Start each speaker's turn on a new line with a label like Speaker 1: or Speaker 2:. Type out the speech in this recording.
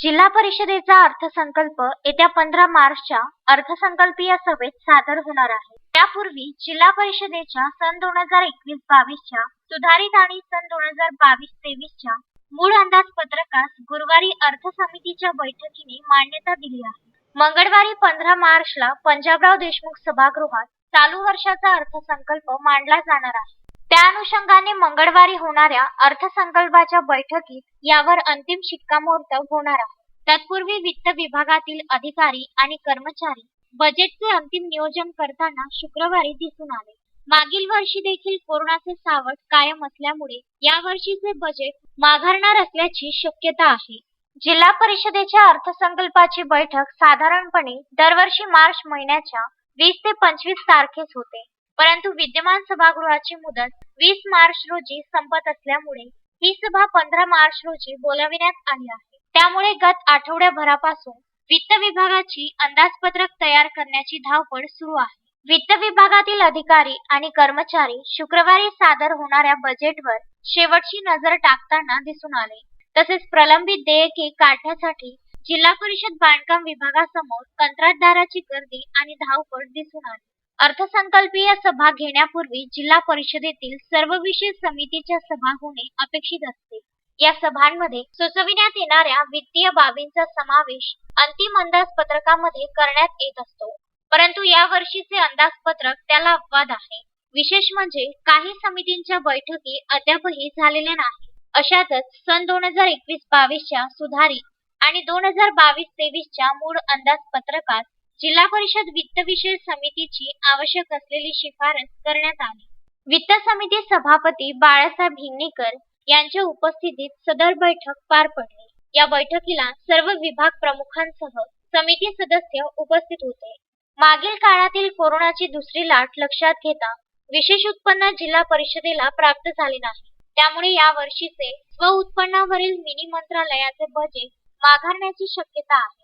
Speaker 1: जिल्हा परिषदेचा अर्थसंकल्प येत्या पंधरा मार्चच्या अर्थसंकल्पीय सभेत सादर होणार आहे. त्यापूर्वी जिल्हा परिषदेच्या सन दोन हजार एकवीस बावीसच्या सुधारित आणि सन दोन हजार बावीस तेवीसच्या मूळ अंदाजपत्रकास गुरुवारी अर्थ समितीच्या बैठकीने मान्यता दिली आहे. मंगळवारी पंधरा मार्चला पंजाबराव देशमुख सभागृहात चालू वर्षाचा अर्थसंकल्प मांडला जाणार आहे. त्या अनुषंगाने मंगळवारी होणाऱ्या अर्थसंकल्पाच्या बैठकीत यावर अंतिम शिक्कामोर्तब होणार आहे. तत्पूर्वी वित्त विभागातील अधिकारी आणि कर्मचारी बजेटचे अंतिम नियोजन करताना शुक्रवारी दिसून आले. मागील वर्षी देखील कोरोनाचे सावट कायम असल्यामुळे या वर्षीचे बजेट माघारणार असल्याची शक्यता आहे. जिल्हा परिषदेच्या अर्थसंकल्पाची बैठक साधारणपणे दरवर्षी मार्च महिन्याच्या वीस ते पंचवीस तारखेस होते. परंतु विद्यमान सभागृहाची मुदत वीस मार्च रोजी संपत असल्यामुळे ही सभा पंधरा मार्च रोजी बोलाविण्यात आली आहे. त्यामुळे गत आठवड्याभरापासून वित्त विभागाची अंदाजपत्रक तयार करण्याची धावपळ सुरू आहे. वित्त विभागातील अधिकारी आणि कर्मचारी शुक्रवारी सादर होणाऱ्या बजेटवर शेवटची नजर टाकताना दिसून आले. तसेच प्रलंबित देयके काढण्यासाठी जिल्हा परिषद बांधकाम विभागासमोर कंत्राटदाराची गर्दी आणि धावपळ दिसून आली. अर्थसंकल्पीय सभा घेण्यापूर्वी जिल्हा परिषदेतील सर्व विषय समितीच्या सभा होणे अपेक्षित असते. या सभांमध्ये सुचविण्यात येणाऱ्या वित्तीय बाबींचा समावेश अंतिम अंदाजपत्रकामध्ये करण्यात येत असतो. परंतु या वर्षीचे अंदाजपत्रक त्याला अपवाद आहे. विशेष म्हणजे काही समितींच्या बैठकी अद्यापही झालेल्या नाही. अशातच सन दोन हजार एकवीस बावीसच्या सुधारित आणि दोन हजार बावीस तेवीसच्या मूळ अंदाजपत्रकात जिल्हा परिषद वित्त विषय समितीची आवश्यक असलेली शिफारस करण्यात आली. वित्त समिती सभापती बाळासाहेब हिंगणेकर यांच्या उपस्थितीत सदर बैठक पार पडली. या बैठकीला सर्व विभाग प्रमुखांसह समिती सदस्य उपस्थित होते. मागील काळातील कोरोनाची दुसरी लाट लक्षात घेता विशेष उत्पन्न जिल्हा परिषदेला प्राप्त झाले नाही. त्यामुळे या वर्षीचे स्व उत्पन्नावरील मिनी मंत्रालयाचे बजेट माघारण्याची शक्यता आहे.